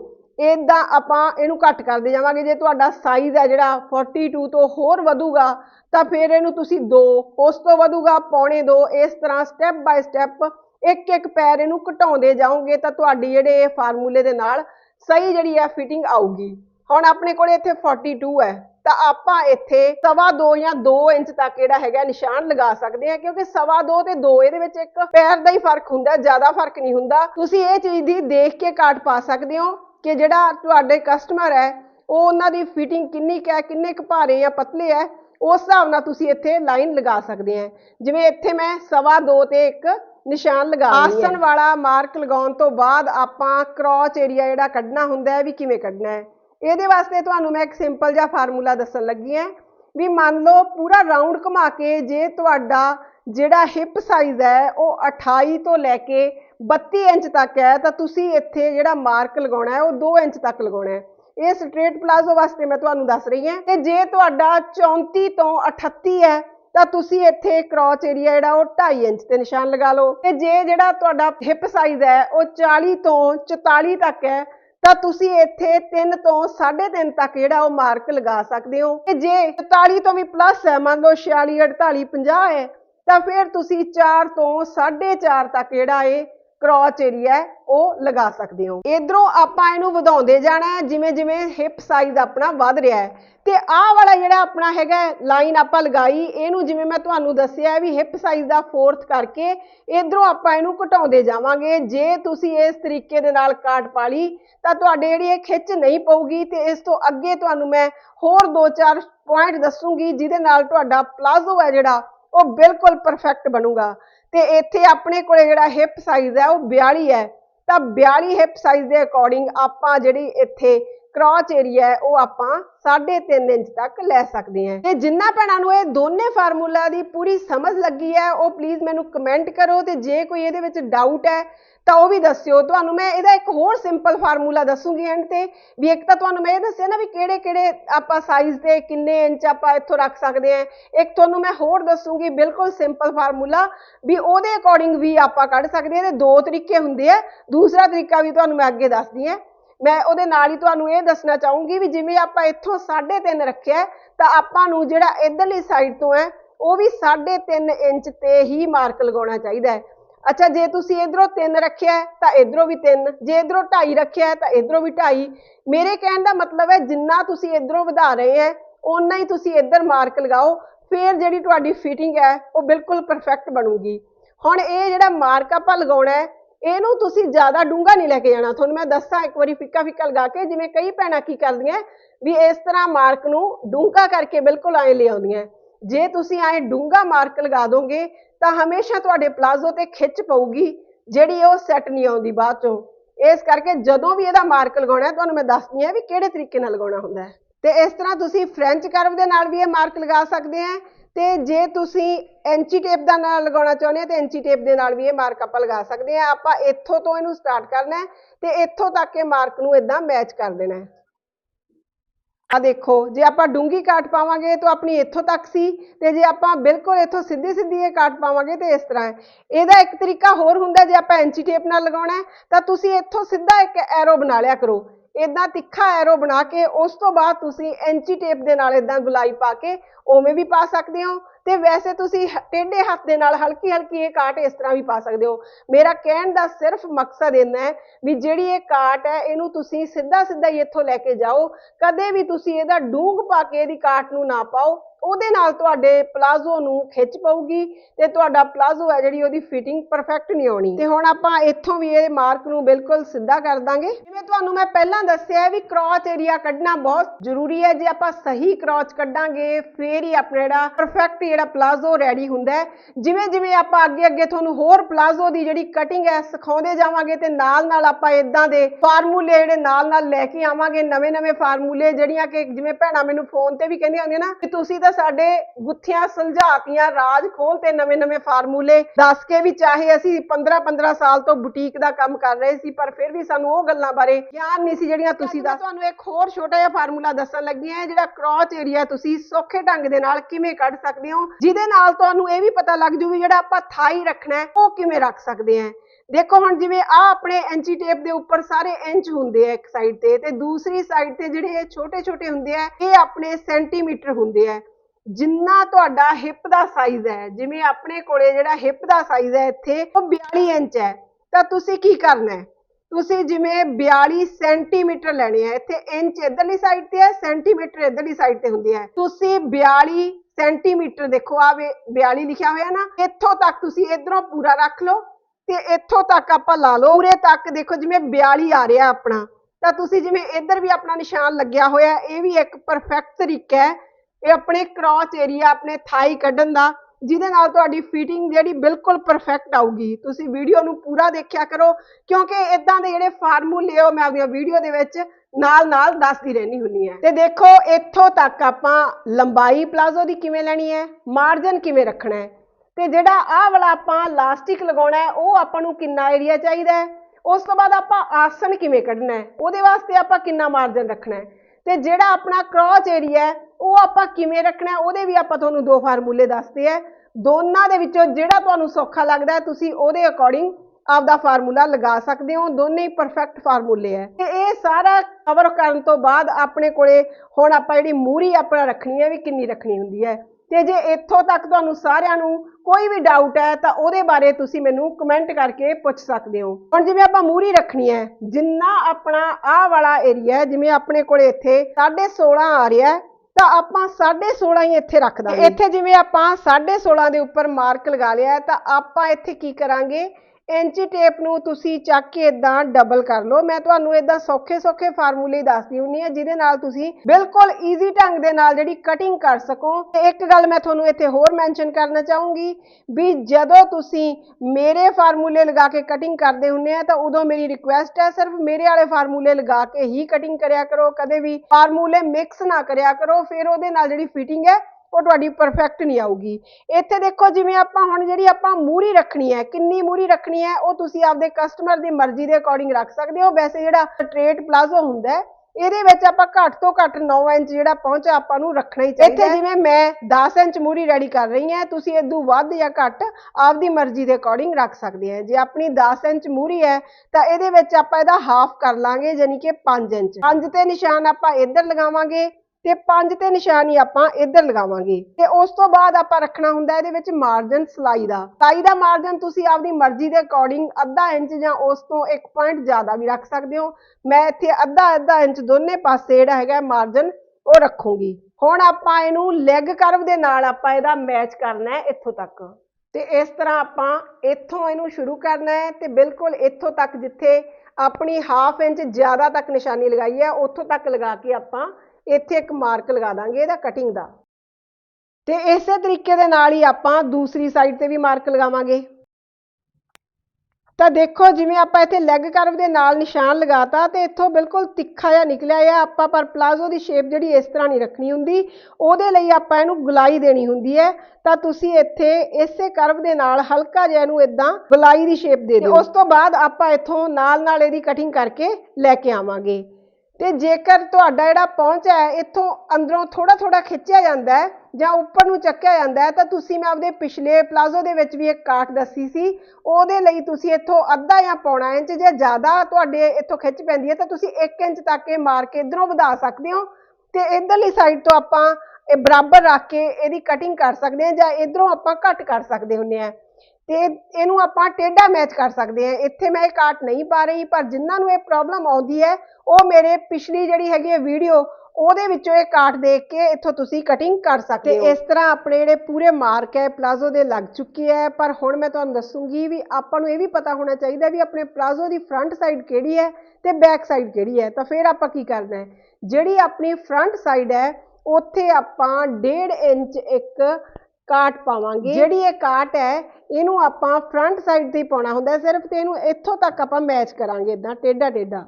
ਇਦਾਂ ਆਪਾਂ ਇਹਨੂੰ ਘੱਟ ਕਰਦੇ ਜਾਵਾਂਗੇ। ਜੇ ਤੁਹਾਡਾ ਸਾਈਜ਼ ਹੈ ਜਿਹੜਾ 42 ਤੋਂ ਹੋਰ ਵਧੂਗਾ ਤਾਂ ਫਿਰ ਇਹਨੂੰ ਤੁਸੀਂ 2 ਉਸ ਤੋਂ ਵਧੂਗਾ ਪੌਣੇ 2 ਇਸ ਤਰ੍ਹਾਂ ਸਟੈਪ ਬਾਈ ਸਟੈਪ ਇੱਕ ਇੱਕ ਪੈਰ ਇਹਨੂੰ ਘਟਾਉਂਦੇ ਜਾਓਗੇ ਤਾਂ ਤੁਹਾਡੀ ਜਿਹੜੇ ਇਹ ਫਾਰਮੂਲੇ ਦੇ ਨਾਲ ਸਹੀ ਜਿਹੜੀ ਹੈ ਫਿਟਿੰਗ ਆਊਗੀ। ਹੁਣ ਆਪਣੇ ਕੋਲ ਇੱਥੇ 42 ਹੈ, ਤਾਂ ਆਪਾਂ ਇੱਥੇ ਸਵਾ 2 ਜਾਂ 2 ਇੰਚ ਤੱਕ ਜਿਹੜਾ ਹੈਗਾ ਨਿਸ਼ਾਨ ਲਗਾ ਸਕਦੇ ਹਾਂ, ਕਿਉਂਕਿ ਸਵਾ 2 ਤੇ 2 ਇਹਦੇ ਵਿੱਚ ਇੱਕ ਪੈਰ ਦਾ ਹੀ ਫ਼ਰਕ ਹੁੰਦਾ, ਜ਼ਿਆਦਾ ਫ਼ਰਕ ਨਹੀਂ ਹੁੰਦਾ। ਤੁਸੀਂ ਇਹ ਚੀਜ਼ ਦੀ ਦੇਖ ਕੇ ਕਾਟ ਪਾ ਸਕਦੇ ਹੋ ਕਿ ਜਿਹੜਾ ਤੁਹਾਡੇ ਕਸਟਮਰ ਹੈ, ਉਹ ਉਹਨਾਂ ਦੀ ਫਿਟਿੰਗ ਕਿੰਨੀ ਕੁ ਹੈ, ਕਿੰਨੇ ਕੁ ਭਾਰੇ ਜਾਂ ਪਤਲੇ ਹੈ ਉਸ ਹਿਸਾਬ ਨਾਲ ਤੁਸੀਂ ਇੱਥੇ ਲਾਈਨ ਲਗਾ ਸਕਦੇ ਆ। ਜਿਵੇਂ ਇੱਥੇ ਮੈਂ ਸਵਾ 2 ਤੇ ਇੱਕ ਨਿਸ਼ਾਨ ਲਗਾ ਲਈ ਆਸਣ ਵਾਲਾ ਮਾਰਕ ਲਗਾਉਣ ਤੋਂ ਬਾਅਦ ਆਪਾਂ ਕ੍ਰੋਚ ਏਰੀਆ ਜਿਹੜਾ ਕੱਢਣਾ ਹੁੰਦਾ ਹੈ ਵੀ ਕਿਵੇਂ ਕੱਢਣਾ ਹੈ। ਇਹਦੇ ਵਾਸਤੇ ਤੁਹਾਨੂੰ ਮੈਂ ਇੱਕ ਸਿੰਪਲ ਜਿਹਾ ਫਾਰਮੂਲਾ ਦੱਸਣ ਲੱਗੀ ਹਾਂ ਵੀ ਮੰਨ ਲਓ ਪੂਰਾ ਰਾਉਂਡ ਘੁਮਾ ਕੇ ਜੇ ਤੁਹਾਡਾ ਜਿਹੜਾ ਹਿਪ ਸਾਈਜ਼ ਹੈ ਉਹ 28 ਤੋਂ ਲੈ ਕੇ 32 ਇੰਚ ਤੱਕ ਹੈ ਤਾਂ ਤੁਸੀਂ ਇੱਥੇ ਜਿਹੜਾ ਮਾਰਕ ਲਗਾਉਣਾ ਹੈ ਉਹ 2 ਇੰਚ ਤੱਕ ਲਗਾਉਣਾ ਹੈ। ਇਹ ਸਟ੍ਰੇਟ ਪਲਾਜ਼ੋ ਵਾਸਤੇ ਮੈਂ ਤੁਹਾਨੂੰ ਦੱਸ ਰਹੀ ਹਾਂ ਤੇ ਜੇ ਤੁਹਾਡਾ 34 ਤੋਂ 38 ਹੈ, ਤਾਂ ਤੁਸੀਂ ਇੱਥੇ ਕ੍ਰੋਚ ਏਰੀਆ ਜਿਹੜਾ ਉਹ 2.5 ਇੰਚ ਤੇ ਨਿਸ਼ਾਨ ਲਗਾ ਲਓ। ਤੇ ਜੇ ਜਿਹੜਾ ਤੁਹਾਡਾ ਹਿਪ ਸਾਈਜ਼ ਹੈ, ਉਹ 40 ਤੋਂ 44 ਤੱਕ ਹੈ, ਤਾਂ ਤੁਸੀਂ ਇੱਥੇ 3 ਤੋਂ 3.5 ਤੱਕ ਜਿਹੜਾ ਉਹ ਮਾਰਕ ਲਗਾ ਸਕਦੇ ਹੋ। ਤੇ ਜੇ 44 ਤੋਂ ਵੀ ਪਲੱਸ ਹੈ, ਮੰਨ ਲਓ 46 48 50 ਹੈ, ਤਾਂ ਫਿਰ ਤੁਸੀਂ 4 ਤੋਂ 4.5 ਤੱਕ ਜਿਹੜਾ ਇਹ ਕ੍ਰੋਚ ਏਰੀਆ ਹੈ, ਉਹ ਲਗਾ ਸਕਦੇ ਹੋ। ਇਧਰੋਂ ਆਪਾਂ ਇਹਨੂੰ ਵਧਾਉਂਦੇ ਜਾਣਾ ਹੈ, ਜਿਵੇਂ ਜਿਵੇਂ ਹਿਪ ਸਾਈਜ਼ ਆਪਣਾ ਵੱਧ ਰਿਹਾ ਹੈ। ਤੇ ਆਹ ਵਾਲਾ ਜਿਹੜਾ ਆਪਣਾ ਹੈਗਾ ਲਾਈਨ ਆਪਾਂ ਲਗਾਈ, ਇਹਨੂੰ ਜਿਵੇਂ ਮੈਂ ਤੁਹਾਨੂੰ ਦੱਸਿਆ ਵੀ ਹਿਪ ਸਾਈਜ਼ ਦਾ ਫੋਰਥ ਕਰਕੇ ਇਧਰੋਂ ਆਪਾਂ ਇਹਨੂੰ ਘਟਾਉਂਦੇ ਜਾਵਾਂਗੇ। ਜੇ ਤੁਸੀਂ ਇਸ ਤਰੀਕੇ ਦੇ ਨਾਲ ਕਾਟ ਪਾ ਲਈ, ਤਾਂ ਤੁਹਾਡੇ ਜਿਹੜੀ ਇਹ ਖਿੱਚ ਨਹੀਂ ਪਊਗੀ ਤੇ ਇਸ ਤੋਂ ਅੱਗੇ ਤੁਹਾਨੂੰ ਮੈਂ ਹੋਰ ਦੋ ਚਾਰ ਪੁਆਇੰਟ ਦੱਸੂਗੀ, ਜਿਹਦੇ ਨਾਲ ਤੁਹਾਡਾ ਪਲਾਜ਼ੋ ਹੈ ਜਿਹੜਾ, ਉਹ ਬਿਲਕੁਲ ਪਰਫੈਕਟ ਬਣੂਗਾ। ਤੇ ਇੱਥੇ ਆਪਣੇ ਕੋਲੇ ਜਿਹੜਾ ਹਿਪ ਸਾਈਜ਼ ਹੈ ਉਹ 42 ਹੈ। ਤਾਂ 42 ਹਿਪ ਸਾਈਜ਼ ਦੇ ਅਕੋਰਡਿੰਗ ਆਪਾਂ ਜਿਹੜੀ ਇੱਥੇ ਕ੍ਰੋਚ ਏਰੀਆ ਹੈ, ਉਹ ਆਪਾਂ 3.5 ਇੰਚ ਤੱਕ ਲੈ ਸਕਦੇ ਹਾਂ। ਤੇ ਜਿੰਨਾ ਭੈਣਾਂ ਨੂੰ ਇਹ ਦੋਨੇ ਫਾਰਮੂਲਾ ਦੀ ਪੂਰੀ ਸਮਝ ਲੱਗੀ ਹੈ, ਉਹ ਪਲੀਜ਼ ਮੈਨੂੰ ਕਮੈਂਟ ਕਰੋ ਤੇ ਜੇ ਕੋਈ ਇਹਦੇ ਵਿੱਚ ਡਾਊਟ ਹੈ, ਤਾਂ ਉਹ ਵੀ ਦੱਸਿਓ। ਤੁਹਾਨੂੰ ਮੈਂ ਇਹਦਾ ਇੱਕ ਹੋਰ ਸਿੰਪਲ ਫਾਰਮੂਲਾ ਦੱਸੂਗੀ ਐਂਡ ਤੇ, ਵੀ ਇੱਕ ਤਾਂ ਤੁਹਾਨੂੰ ਮੈਂ ਇਹ ਦੱਸਿਆ ਨਾ ਵੀ ਕਿਹੜੇ ਕਿਹੜੇ ਆਪਾਂ ਸਾਈਜ਼ ਤੇ ਕਿੰਨੇ ਇੰਚ ਆਪਾਂ ਇੱਥੋਂ ਰੱਖ ਸਕਦੇ ਹਾਂ। ਇੱਕ ਤੁਹਾਨੂੰ ਮੈਂ ਹੋਰ ਦੱਸੂਗੀ, ਬਿਲਕੁਲ ਸਿੰਪਲ ਫਾਰਮੂਲਾ, ਵੀ ਉਹਦੇ ਅਕੋਰਡਿੰਗ ਵੀ ਆਪਾਂ ਕੱਢ ਸਕਦੇ ਹਾਂ ਇਹਦੇ ਦੋ ਤਰੀਕੇ ਹੁੰਦੇ ਆ। ਦੂਸਰਾ ਤਰੀਕਾ ਵੀ ਤੁਹਾਨੂੰ ਮੈਂ ਅੱਗੇ ਦੱਸਦੀ ਹਾਂ। ਮੈਂ ਉਹਦੇ ਨਾਲ ਹੀ ਤੁਹਾਨੂੰ ਇਹ ਦੱਸਣਾ ਚਾਹੂੰਗੀ ਵੀ ਜਿਵੇਂ ਆਪਾਂ ਇੱਥੋਂ 3.5 ਰੱਖਿਆ ਤਾਂ ਆਪਾਂ ਨੂੰ ਜਿਹੜਾ ਇਧਰਲੀ ਸਾਈਡ ਤੋਂ ਹੈ, ਉਹ ਵੀ 3.5 ਇੰਚ ਤੇ ਹੀ ਮਾਰਕ ਲਗਾਉਣਾ ਚਾਹੀਦਾ ਹੈ। ਅੱਛਾ, ਜੇ ਤੁਸੀਂ ਇਧਰੋਂ 3 ਰੱਖਿਆ ਤਾਂ ਇਧਰੋਂ ਵੀ 3 ਜੇ ਇਧਰੋਂ 2.5 ਰੱਖਿਆ ਤਾਂ ਇਧਰੋਂ ਵੀ 2.5 ਮੇਰੇ ਕਹਿਣ ਦਾ ਮਤਲਬ ਹੈ, ਜਿੰਨਾ ਤੁਸੀਂ ਇਧਰੋਂ ਵਧਾ ਰਹੇ ਹੈ, ਓਨਾ ਹੀ ਤੁਸੀਂ ਇੱਧਰ ਮਾਰਕ ਲਗਾਓ, ਫਿਰ ਜਿਹੜੀ ਤੁਹਾਡੀ ਫਿਟਿੰਗ ਹੈ, ਉਹ ਬਿਲਕੁਲ ਪਰਫੈਕਟ ਬਣੂਗੀ। ਹੁਣ ਇਹ ਜਿਹੜਾ ਮਾਰਕ ਆਪਾਂ ਲਗਾਉਣਾ ਹੈ ਇਹਨੂੰ ਤੁਸੀਂ ਜ਼ਿਆਦਾ ਡੂੰਘਾ ਨਹੀਂ ਲੈ ਕੇ ਜਾਣਾ। ਤੁਹਾਨੂੰ ਮੈਂ ਦੱਸਾਂ, ਇੱਕ ਵਾਰੀ ਫਿੱਕਾ ਫਿੱਕਾ ਲਗਾ ਕੇ ਜਿਵੇਂ ਕਈ ਭੈਣਾਂ ਕੀ ਕਰਦੀਆਂ, ਵੀ ਇਸ ਤਰ੍ਹਾਂ ਮਾਰਕ ਨੂੰ ਡੂੰਗਾ ਕਰਕੇ ਬਿਲਕੁਲ ਐਂ ਲਿਆਉਂਦੀਆਂ। ਜੇ ਤੁਸੀਂ ਐਂ ਡੂੰਘਾ ਮਾਰਕ ਲਗਾ ਦੋਗੇ, ਤਾਂ ਹਮੇਸ਼ਾ ਤੁਹਾਡੇ ਪਲਾਜ਼ੋ ਤੇ ਖਿੱਚ ਪਊਗੀ, ਜਿਹੜੀ ਉਹ ਸੈੱਟ ਨਹੀਂ ਆਉਂਦੀ ਬਾਅਦ ਚੋਂ। ਇਸ ਕਰਕੇ ਜਦੋਂ ਵੀ ਇਹਦਾ ਮਾਰਕ ਲਗਾਉਣਾ ਤੁਹਾਨੂੰ ਮੈਂ ਦੱਸਦੀ ਹਾਂ ਵੀ ਕਿਹੜੇ ਤਰੀਕੇ ਨਾਲ ਲਗਾਉਣਾ ਹੁੰਦਾ ਹੈ। ਤੇ ਇਸ ਤਰ੍ਹਾਂ ਤੁਸੀਂ ਫ੍ਰੈਂਚ ਕਰਵ ਦੇ ਨਾਲ ਵੀ ਇਹ ਮਾਰਕ ਲਗਾ ਸਕਦੇ ਆ ਤੇ ਜੇ ਤੁਸੀਂ ਐਂਚੀ ਟੇਪ ਦਾ ਨਾਲ ਲਗਾਉਣਾ ਚਾਹੁੰਦੇ ਹੋ ਤੇ ਐਂਚੀ ਟੇਪ ਦੇ ਨਾਲ ਵੀ ਇਹ ਮਾਰਕ ਆਪਾਂ ਲਗਾ ਸਕਦੇ ਆ ਆਪਾਂ ਇੱਥੋਂ ਤੋਂ ਇਹਨੂੰ ਸਟਾਰਟ ਕਰਨਾ ਤੇ ਇੱਥੋਂ ਤੱਕ ਇਹ ਮਾਰਕ ਨੂੰ ਇਦਾਂ ਮੈਚ ਕਰ ਦੇਣਾ ਹੈ। ਆ ਦੇਖੋ, ਜੇ ਆਪਾਂ ਡੂੰਗੀ ਕਾਟ ਪਾਵਾਂਗੇ ਤਾਂ ਆਪਣੀ ਇੱਥੋਂ ਤੱਕ ਸੀ ਤੇ ਜੇ ਆਪਾਂ ਬਿਲਕੁਲ ਇੱਥੋਂ ਸਿੱਧੀ ਸਿੱਧੀ ਇਹ ਕਾਟ ਪਾਵਾਂਗੇ ਤੇ ਇਸ ਤਰ੍ਹਾਂ ਹੈ। ਇਹਦਾ ਇੱਕ ਤਰੀਕਾ ਹੋਰ ਹੁੰਦਾ, ਜੇ ਆਪਾਂ ਐਂਚੀ ਟੇਪ ਨਾਲ ਲਗਾਉਣਾ ਤਾਂ ਤੁਸੀਂ ਇੱਥੋਂ ਸਿੱਧਾ ਇੱਕ ਐਰੋ ਬਣਾ ਲਿਆ ਕਰੋ। ਇਦਾਂ ਤਿੱਖਾ ਐਰੋ ਬਣਾ ਕੇ ਉਸ ਤੋਂ ਬਾਅਦ ਤੁਸੀਂ ਐਂਚੀ ਟੇਪ ਦੇ ਨਾਲ ਇਦਾਂ ਗੁਲਾਈ ਪਾ ਕੇ ਉਵੇਂ ਵੀ ਪਾ ਸਕਦੇ ਹੋ ਤੇ ਵੈਸੇ ਤੁਸੀਂ ਟੇਢੇ ਹੱਥ ਦੇ ਨਾਲ ਹਲਕੀ ਹਲਕੀ ਇਹ ਕਾਟ ਇਸ ਤਰ੍ਹਾਂ ਵੀ ਪਾ ਸਕਦੇ ਹੋ। ਮੇਰਾ ਕਹਿਣ ਦਾ ਸਿਰਫ ਮਕਸਦ ਇੰਨਾ ਹੈ ਵੀ ਜਿਹੜੀ ਇਹ ਕਾਟ ਹੈ, ਇਹਨੂੰ ਤੁਸੀਂ ਸਿੱਧਾ ਸਿੱਧਾ ਹੀ ਇੱਥੋਂ ਲੈ ਕੇ ਜਾਓ। ਕਦੇ ਵੀ ਤੁਸੀਂ ਇਹਦਾ ਡੂੰਘ ਪਾ ਕੇ ਇਹਦੀ ਕਾਟ ਨੂੰ ਨਾ ਪਾਓ। ਉਹਦੇ ਨਾਲ ਤੁਹਾਡੇ ਪਲਾਜ਼ੋ ਨੂੰ ਖਿੱਚ ਪਊਗੀ ਤੇ ਤੁਹਾਡਾ ਪਲਾਜ਼ੋ ਹੈ ਜਿਹੜੀ ਉਹਦੀ ਫਿਟਿੰਗ ਪਰਫੈਕਟ ਨਹੀਂ ਆਉਣੀ। ਤੇ ਹੁਣ ਆਪਾਂ ਇੱਥੋਂ ਵੀ ਇਹ ਮਾਰਕ ਨੂੰ ਬਿਲਕੁਲ ਸਿੱਧਾ ਕਰ ਦਾਂਗੇ। ਜਿਵੇਂ ਤੁਹਾਨੂੰ ਮੈਂ ਪਹਿਲਾਂ ਦੱਸਿਆ ਵੀ ਕ੍ਰੋਚ ਏਰੀਆ ਕੱਢਣਾ ਬਹੁਤ ਜ਼ਰੂਰੀ ਹੈ। ਜੇ ਆਪਾਂ ਸਹੀ ਕ੍ਰੋਚ ਕੱਢਾਂਗੇ, ਫੇਰ ਹੀ ਆਪਣਾ ਜਿਹੜਾ ਪਰਫੈਕਟ ਜਿਹੜਾ ਪਲਾਜ਼ੋ ਰੈਡੀ ਹੁੰਦਾ ਹੈ। ਜਿਵੇਂ ਜਿਵੇਂ ਆਪਾਂ ਅੱਗੇ ਅੱਗੇ ਤੁਹਾਨੂੰ ਹੋਰ ਪਲਾਜ਼ੋ ਦੀ ਜਿਹੜੀ ਕਟਿੰਗ ਹੈ ਸਿਖਾਉਂਦੇ ਜਾਵਾਂਗੇ ਤੇ ਨਾਲ ਨਾਲ ਆਪਾਂ ਇਦਾਂ ਦੇ ਫਾਰਮੂਲੇ ਜਿਹੜੇ ਨਾਲ ਨਾਲ ਲੈ ਕੇ ਆਵਾਂਗੇ। ਨਵੇਂ ਨਵੇਂ ਫਾਰਮੂਲੇ ਜਿਹੜੀਆਂ ਕਿ ਜਿਵੇਂ ਭੈਣਾਂ ਮੈਨੂੰ ਫੋਨ ਤੇ ਵੀ ਕਹਿੰਦੀਆਂ ਹੁੰਦੀਆਂ ਨਾ, ਕਿ ਤੁਸੀਂ ਤਾਂ ਸਾਡੇ ਗੁੱਥੀਆਂ ਸੁਲਝਾਤੀਆਂ ਰਾਜ ਖੋਲ ਤੇ ਨਵੇਂ ਨਵੇਂ ਫਾਰਮੂਲੇ ਦੱਸ ਕੇ ਵੀ ਚਾਹੇ ਅਸੀਂ 15 15 ਸਾਲ ਤੋਂ ਬੁਟੀਕ ਦਾ ਕੰਮ ਕਰ ਰਹੇ ਸੀ ਪਰ ਫਿਰ ਵੀ ਸਾਨੂੰ ਉਹ ਗੱਲਾਂ ਬਾਰੇ ਗਿਆਨ ਨਹੀਂ ਸੀ ਜਿਹੜੀਆਂ ਤੁਸੀਂ ਦੱਸ ਤੁਹਾਨੂੰ ਇੱਕ ਹੋਰ ਛੋਟਾ ਜਿਹਾ ਫਾਰਮੂਲਾ ਦੱਸਣ ਲੱਗੀ ਹਾਂ ਜਿਹੜਾ ਕ੍ਰੋਚ ਏਰੀਆ ਤੁਸੀਂ ਸੌਖੇ ਢੰਗ ਦੇ ਨਾਲ ਕਿਵੇਂ ਕੱਢ ਸਕਦੇ ਹੋ ਜਿਹਦੇ ਨਾਲ ਤੁਹਾਨੂੰ ਇਹ ਵੀ ਪਤਾ ਲੱਗ ਜੂ ਵੀ ਜਿਹੜਾ ਆਪਾਂ ਥਾਈ ਰੱਖਣਾ ਉਹ ਕਿਵੇਂ ਰੱਖ ਸਕਦੇ ਹਾਂ। ਦੇਖੋ ਹੁਣ ਜਿਵੇਂ ਆ ਆਪਣੇ ਐਂਚੀ ਟੇਪ ਦੇ ਉੱਪਰ ਸਾਰੇ ਇੰਚ ਹੁੰਦੇ ਆ ਇੱਕ ਸਾਈਡ ਤੇ ਤੇ ਦੂਸਰੀ ਸਾਈਡ ਤੇ ਜਿਹੜੇ ਇਹ ਛੋਟੇ ਛੋਟੇ ਹੁੰਦੇ ਆ ਇਹ ਆਪਣੇ ਸੈਂਟੀਮੀਟਰ ਹੁੰਦੇ ਆ। ਜਿੰਨਾ ਤੁਹਾਡਾ ਹਿਪ ਦਾ ਸਾਈਜ਼ ਹੈ, ਜਿਵੇਂ ਆਪਣੇ ਕੋਲੇ ਜਿਹੜਾ ਹਿਪ ਦਾ ਸਾਈਜ਼ ਹੈ ਇੱਥੇ, ਉਹ 42 ਇੰਚ ਹੈ। ਤਾਂ ਤੁਸੀਂ ਕੀ ਕਰਨਾ ਹੈ? ਤੁਸੀਂ ਜਿਵੇਂ 42 ਸੈਂਟੀਮੀਟਰ ਲੈਣੇ ਆ, ਇੱਥੇ ਇੰਚ ਇਧਰਲੀ ਸਾਈਡ ਤੇ ਹੈ, ਸੈਂਟੀਮੀਟਰ ਇਧਰਲੀ ਸਾਈਡ ਤੇ ਹੁੰਦੀ ਹੈ। ਤੁਸੀਂ 42 ਸੈਂਟੀਮੀਟਰ ਦੇਖੋ ਆ 42 ਲਿਖਿਆ ਹੋਇਆ ਨਾ, ਇੱਥੋਂ ਤੱਕ ਤੁਸੀਂ ਇਧਰੋਂ ਪੂਰਾ ਰੱਖ ਲਓ ਤੇ ਇੱਥੋਂ ਤੱਕ ਆਪਾਂ ਲਾ ਲਓ। ਉਰੇ ਤੱਕ ਦੇਖੋ ਜਿਵੇਂ 42 ਆ ਰਿਹਾ ਆਪਣਾ। ਤਾਂ ਤੁਸੀਂ ਜਿਵੇਂ ਇੱਧਰ ਵੀ ਆਪਣਾ ਨਿਸ਼ਾਨ ਲੱਗਿਆ ਹੋਇਆ, ਇਹ ਵੀ ਇੱਕ ਪਰਫੈਕਟ ਤਰੀਕਾ ਹੈ। ਇਹ ਆਪਣੇ ਕ੍ਰੋਚ ਏਰੀਆ ਆਪਣੇ ਥਾਈ ਕੱਢਣ ਦਾ, ਜਿਹਦੇ ਨਾਲ ਤੁਹਾਡੀ ਫਿਟਿੰਗ ਜਿਹੜੀ ਬਿਲਕੁਲ ਪਰਫੈਕਟ ਆਊਗੀ। ਤੁਸੀਂ ਵੀਡੀਓ ਨੂੰ ਪੂਰਾ ਦੇਖਿਆ ਕਰੋ, ਕਿਉਂਕਿ ਇਦਾਂ ਦੇ ਜਿਹੜੇ ਫਾਰਮੂਲੇ ਉਹ ਮੈਂ ਆਪਣੀਆਂ ਵੀਡੀਓ ਦੇ ਵਿੱਚ ਨਾਲ ਨਾਲ ਦੱਸਦੀ ਰਹਿਣੀ ਹੁੰਨੀ ਹੈ। ਤੇ ਦੇਖੋ, ਇੱਥੋਂ ਤੱਕ ਆਪਾਂ ਲੰਬਾਈ ਪਲਾਜ਼ੋ ਦੀ ਕਿਵੇਂ ਲੈਣੀ ਹੈ ਮਾਰਜਨ ਕਿਵੇਂ ਰੱਖਣਾ ਹੈ। ਤੇ ਜਿਹੜਾ ਆਹ ਵਾਲਾ ਆਪਾਂ ਲਾਸਟਿਕ ਲਗਾਉਣਾ ਹੈ, ਉਹ ਆਪਾਂ ਨੂੰ ਕਿੰਨਾ ਏਰੀਆ ਚਾਹੀਦਾ ਹੈ? ਉਸ ਤੋਂ ਬਾਅਦ ਆਪਾਂ ਆਸਣ ਕਿਵੇਂ ਕੱਢਣਾ ਹੈ? ਉਹਦੇ ਵਾਸਤੇ ਆਪਾਂ ਕਿੰਨਾ ਮਾਰਜਨ ਰੱਖਣਾ ਹੈ? ਤੇ ਜਿਹੜਾ ਆਪਣਾ ਕ੍ਰੋਚ ਏਰੀਆ ਹੈ, ਉਹ ਆਪਾਂ ਕਿਵੇਂ ਰੱਖਣਾ ਉਹਦੇ ਵੀ ਆਪਾਂ ਤੁਹਾਨੂੰ ਦੋ ਫਾਰਮੂਲੇ ਦੱਸਦੇ ਆ ਦੋਨਾਂ ਦੇ ਵਿੱਚੋਂ ਜਿਹੜਾ ਤੁਹਾਨੂੰ ਸੌਖਾ ਲੱਗਦਾ ਤੁਸੀਂ ਉਹਦੇ ਅਕੋਰਡਿੰਗ ਆਪਦਾ ਫਾਰਮੂਲਾ ਲਗਾ ਸਕਦੇ ਹੋ। ਦੋਨੇ ਹੀ ਪਰਫੈਕਟ ਫਾਰਮੂਲੇ ਹੈ। ਤੇ ਇਹ ਸਾਰਾ ਕਵਰ ਕਰਨ ਤੋਂ ਬਾਅਦ ਆਪਣੇ ਕੋਲੇ ਹੁਣ ਆਪਾਂ ਜਿਹੜੀ ਮੂਰੀ ਆਪਣਾ ਰੱਖਣੀ ਹੈ, ਵੀ ਕਿੰਨੀ ਰੱਖਣੀ ਹੁੰਦੀ ਹੈ। ਤੇ ਜੇ ਇੱਥੋਂ ਤੱਕ ਤੁਹਾਨੂੰ ਸਾਰਿਆਂ ਨੂੰ ਕੋਈ ਵੀ ਡਾਊਟ ਹੈ ਤਾਂ ਉਹਦੇ ਬਾਰੇ ਤੁਸੀਂ ਮੈਨੂੰ ਕਮੈਂਟ ਕਰਕੇ ਪੁੱਛ ਸਕਦੇ ਹੋ। ਹੁਣ ਜਿਵੇਂ ਆਪਾਂ ਮੂਰੀ ਰੱਖਣੀ ਹੈ ਜਿੰਨਾ ਆਪਣਾ ਆਹ ਵਾਲਾ ਏਰੀਆ ਜਿਵੇਂ ਆਪਣੇ ਕੋਲੇ ਇੱਥੇ 16.5 ਆ ਰਿਹਾ ਤਾਂ ਆਪਾਂ 16.5 ਹੀ ਇੱਥੇ ਰੱਖ ਦਾਂਗੇ। ਇੱਥੇ ਜਿਵੇਂ ਆਪਾਂ 16.5 ਦੇ ਉੱਪਰ ਮਾਰਕ ਲਗਾ ਲਿਆ ਤਾਂ ਆਪਾਂ ਇੱਥੇ ਕੀ ਕਰਾਂਗੇ? ਇੰਚੀ ਟੇਪ ਨੂੰ ਤੁਸੀਂ ਚੱਕ ਕੇ ਇਦਾਂ ਡਬਲ ਕਰ ਲਓ। ਮੈਂ ਤੁਹਾਨੂੰ ਇਦਾਂ ਸੌਖੇ ਸੌਖੇ ਫਾਰਮੂਲੇ ਦੱਸਦੀ ਹੁੰਨੀ ਆ ਜਿਹਦੇ ਨਾਲ ਤੁਸੀਂ ਬਿਲਕੁਲ ਈਜ਼ੀ ਢੰਗ ਦੇ ਨਾਲ ਜਿਹੜੀ ਕਟਿੰਗ ਕਰ ਸਕੋ। ਤੇ ਇੱਕ ਗੱਲ ਮੈਂ ਤੁਹਾਨੂੰ ਇੱਥੇ ਹੋਰ ਮੈਂਸ਼ਨ ਕਰਨਾ ਚਾਹੂੰਗੀ ਵੀ ਜਦੋਂ ਤੁਸੀਂ ਮੇਰੇ ਫਾਰਮੂਲੇ ਲਗਾ ਕੇ ਕਟਿੰਗ ਕਰਦੇ ਹੁੰਨੇ ਆ, ਤਾਂ ਉਦੋਂ ਮੇਰੀ ਰਿਕੁਐਸਟ ਹੈ ਸਿਰਫ ਮੇਰੇ ਵਾਲੇ ਫਾਰਮੂਲੇ ਲਗਾ ਕੇ ਹੀ ਕਟਿੰਗ ਕਰਿਆ ਕਰੋ। ਕਦੇ ਵੀ ਫਾਰਮੂਲੇ ਮਿਕਸ ਨਾ ਕਰਿਆ ਕਰੋ। ਫਿਰ ਉਹਦੇ ਨਾਲ ਜਿਹੜੀ ਫਿਟਿੰਗ ਹੈ ਉਹ ਤੁਹਾਡੀ ਪਰਫੈਕਟ ਨਹੀਂ ਆਊਗੀ। ਇੱਥੇ ਦੇਖੋ ਜਿਵੇਂ ਆਪਾਂ ਹੁਣ ਜਿਹੜੀ ਆਪਾਂ ਮੂਰੀ ਰੱਖਣੀ ਹੈ ਕਿੰਨੀ ਮੂਰੀ ਰੱਖਣੀ ਹੈ ਉਹ ਤੁਸੀਂ ਆਪਦੇ ਕਸਟਮਰ ਦੀ ਮਰਜ਼ੀ ਦੇ ਅਕੋਰਡਿੰਗ ਰੱਖ ਸਕਦੇ ਹੋ। ਵੈਸੇ ਜਿਹੜਾ ਸਟ੍ਰੇਟ ਪਲਾਜ਼ੋ ਹੁੰਦਾ ਹੈ ਇਹਦੇ ਵਿੱਚ ਆਪਾਂ ਘੱਟ ਤੋਂ ਘੱਟ 9 ਇੰਚ ਜਿਹੜਾ ਪਹੁੰਚਾ ਆਪਾਂ ਨੂੰ ਰੱਖਣਾ ਹੀ ਚਾਹੀਦਾ ਇੱਥੇ ਜਿਵੇਂ ਮੈਂ 10 ਇੰਚ ਮੂਰੀ ਰੈਡੀ ਕਰ ਰਹੀ ਹਾਂ ਤੁਸੀਂ ਇਦੋਂ ਵੱਧ ਜਾਂ ਘੱਟ ਆਪਦੀ ਮਰਜ਼ੀ ਦੇ ਅਕੋਰਡਿੰਗ ਰੱਖ ਸਕਦੇ ਆ ਜੇ ਆਪਣੀ 10 ਇੰਚ ਮੂਰੀ ਹੈ ਤਾਂ ਇਹਦੇ ਵਿੱਚ ਆਪਾਂ ਇਹਦਾ ਹਾਫ ਕਰ ਲਾਂਗੇ ਯਾਨੀ ਕਿ 5 ਇੰਚ। 5 ਤੇ ਨਿਸ਼ਾਨ ਆਪਾਂ ਇੱਧਰ ਲਗਾਵਾਂਗੇ। ਤੇ ਪੰਜ ਤੇ ਨਿਸ਼ਾਨੀ ਆਪਾਂ ਇੱਧਰ ਲਗਾਵਾਂਗੇ। ਤੇ ਉਸ ਤੋਂ ਬਾਅਦ ਆਪਾਂ ਰੱਖਣਾ ਹੁੰਦਾ ਇਹਦੇ ਵਿੱਚ ਮਾਰਜਨ ਸਲਾਈ ਦਾ। ਸਲਾਈ ਦਾ ਮਾਰਜਨ ਤੁਸੀਂ ਆਪਦੀ ਮਰਜ਼ੀ ਦੇ ਅਕੋਰਡਿੰਗ ਅੱਧਾ ਇੰਚ ਜਾਂ ਉਸ ਤੋਂ 1 ਪੁਆਇੰਟ ਜ਼ਿਆਦਾ ਵੀ ਰੱਖ ਸਕਦੇ ਹੋ। ਮੈਂ ਇੱਥੇ ਅੱਧਾ ਅੱਧਾ ਇੰਚ ਦੋਨੇ ਪਾਸੇ ਜਿਹੜਾ ਹੈਗਾ ਮਾਰਜਨ ਉਹ ਰੱਖੂਗੀ। ਹੁਣ ਆਪਾਂ ਇਹਨੂੰ ਲੈਗ ਕਰਵ ਦੇ ਨਾਲ ਆਪਾਂ ਇਹਦਾ ਮੈਚ ਕਰਨਾ ਹੈ ਇੱਥੋਂ ਤੱਕ। ਤੇ ਇਸ ਤਰ੍ਹਾਂ ਆਪਾਂ ਇੱਥੋਂ ਇਹਨੂੰ ਸ਼ੁਰੂ ਕਰਨਾ ਹੈ ਤੇ ਬਿਲਕੁਲ ਇੱਥੋਂ ਤੱਕ ਜਿੱਥੇ ਆਪਣੀ ਹਾਫ ਇੰਚ ਜ਼ਿਆਦਾ ਤੱਕ ਨਿਸ਼ਾਨੀ ਲਗਾਈ ਹੈ, ਉੱਥੋਂ ਤੱਕ ਲਗਾ ਕੇ ਆਪਾਂ ਇੱਥੇ ਇੱਕ ਮਾਰਕ ਲਗਾ ਦਾਂਗੇ ਇਹਦਾ ਕਟਿੰਗ ਦਾ। ਤੇ ਇਸੇ ਤਰੀਕੇ ਦੇ ਨਾਲ ਹੀ ਆਪਾਂ ਦੂਸਰੀ ਸਾਈਡ ਤੇ ਵੀ ਮਾਰਕ ਲਗਾਵਾਂਗੇ। ਤਾਂ ਦੇਖੋ, ਜਿਵੇਂ ਆਪਾਂ ਇੱਥੇ ਲੈਗ ਕਰਵ ਦੇ ਨਾਲ ਨਿਸ਼ਾਨ ਲਗਾਤਾ ਤੇ ਇੱਥੋਂ ਬਿਲਕੁਲ ਤਿੱਖਾ ਜਿਹਾ ਨਿਕਲਿਆ ਆ ਆਪਾਂ, ਪਰ ਪਲਾਜ਼ੋ ਦੀ ਸ਼ੇਪ ਜਿਹੜੀ ਇਸ ਤਰ੍ਹਾਂ ਨਹੀਂ ਰੱਖਣੀ ਹੁੰਦੀ। ਉਹਦੇ ਲਈ ਆਪਾਂ ਇਹਨੂੰ ਗੁਲਾਈ ਦੇਣੀ ਹੁੰਦੀ ਹੈ। ਤਾਂ ਤੁਸੀਂ ਇੱਥੇ ਇਸੇ ਕਰਵ ਦੇ ਨਾਲ ਹਲਕਾ ਜਿਹਾ ਇਹਨੂੰ ਇਦਾਂ ਗੁਲਾਈ ਦੀ ਸ਼ੇਪ ਦੇ ਦਿਓ। ਉਸ ਤੋਂ ਬਾਅਦ ਆਪਾਂ ਇੱਥੋਂ ਨਾਲ ਨਾਲ ਇਹਦੀ ਕਟਿੰਗ ਕਰਕੇ ਲੈ ਕੇ ਆਵਾਂਗੇ। ਤੇ ਜੇਕਰ ਤੁਹਾਡਾ ਜਿਹੜਾ ਪਹੁੰਚ ਹੈ, ਇੱਥੋਂ ਅੰਦਰੋਂ ਥੋੜਾ ਥੋੜਾ ਖਿੱਚਿਆ ਜਾਂਦਾ ਹੈ ਜਾਂ ਉੱਪਰ ਨੂੰ ਚੱਕਿਆ ਜਾਂਦਾ ਹੈ, ਤਾਂ ਤੁਸੀਂ ਮੈਂ ਆਪਦੇ ਪਿਛਲੇ ਪਲਾਜ਼ੋ ਦੇ ਵਿੱਚ ਵੀ ਇੱਕ ਕਾਟ ਦੱਸੀ ਸੀ। ਉਹਦੇ ਲਈ ਤੁਸੀਂ ਇੱਥੋਂ ਅੱਧਾ ਜਾਂ ਪੌਣਾ ਇੰਚ ਜਾਂ ਜ਼ਿਆਦਾ ਤੁਹਾਡੇ ਇੱਥੋਂ ਖਿੱਚ ਪੈਂਦੀ ਹੈ, ਤਾਂ ਤੁਸੀਂ 1 ਇੰਚ ਤੱਕ ਇਹ ਮਾਰ ਕੇ ਇਧਰੋਂ ਵਧਾ ਸਕਦੇ ਹੋ। ਤੇ ਇਧਰਲੀ ਸਾਈਡ ਤੋਂ ਆਪਾਂ ਇਹ ਬਰਾਬਰ ਰੱਖ ਕੇ ਇਹਦੀ ਕਟਿੰਗ ਕਰ ਸਕਦੇ ਹਾਂ ਜਾਂ ਇਧਰੋਂ ਆਪਾਂ ਘੱਟ ਕਰ ਸਕਦੇ ਹੁੰਨੇ ਆ ਤੇ ਇਹਨੂੰ ਆਪਾਂ ਟੇਢਾ ਮੈਚ ਕਰ ਸਕਦੇ ਹਾਂ। ਇੱਥੇ ਮੈਂ ਇਹ ਕਾਟ ਨਹੀਂ ਪਾ ਰਹੀ ਪਰ ਜਿਨ੍ਹਾਂ ਨੂੰ ਇਹ ਪ੍ਰੋਬਲਮ ਆਉਂਦੀ ਹੈ ਉਹ ਮੇਰੇ ਪਿਛਲੀ ਜਿਹੜੀ ਹੈਗੀ ਹੈ ਵੀਡੀਓ ਉਹਦੇ ਵਿੱਚੋਂ ਇਹ ਕਾਟ ਦੇਖ ਕੇ ਇੱਥੋਂ ਤੁਸੀਂ ਕਟਿੰਗ ਕਰ ਸਕਦੇ ਹੋ। ਇਸ ਤਰ੍ਹਾਂ ਆਪਣੇ ਜਿਹੜੇ ਪੂਰੇ ਮਾਰਕ ਹੈ ਪਲਾਜ਼ੋ ਦੇ ਲੱਗ ਚੁੱਕੇ ਹੈ। ਪਰ ਹੁਣ ਮੈਂ ਤੁਹਾਨੂੰ ਦੱਸੂਗੀ ਵੀ ਆਪਾਂ ਨੂੰ ਇਹ ਵੀ ਪਤਾ ਹੋਣਾ ਚਾਹੀਦਾ ਵੀ ਆਪਣੇ ਪਲਾਜ਼ੋ ਦੀ ਫਰੰਟ ਸਾਈਡ ਕਿਹੜੀ ਹੈ ਤੇ ਬੈਕ ਸਾਈਡ ਕਿਹੜੀ ਹੈ। ਤਾਂ ਫਿਰ ਆਪਾਂ ਕੀ ਕਰਨਾ ਹੈ? ਜਿਹੜੀ ਆਪਣੀ ਫਰੰਟ ਸਾਈਡ ਹੈ ਉੱਥੇ ਆਪਾਂ 1.5 ਇੰਚ ਇੱਕ ਕਾਟ ਪਾਵਾਂਗੇ। ਜਿਹੜੀ ਇਹ ਕਾਟ ਹੈ, ਇਹਨੂੰ ਆਪਾਂ ਫਰੰਟ ਸਾਈਡ ਤੇ ਪਾਉਣਾ ਹੁੰਦਾ, ਸਿਰਫ ਤੇ ਇਹਨੂੰ ਇੱਥੋਂ ਤੱਕ ਆਪਾਂ ਮੈਚ ਕਰਾਂਗੇ ਇਦਾਂ ਟੇਢਾ ਟੇਢਾ।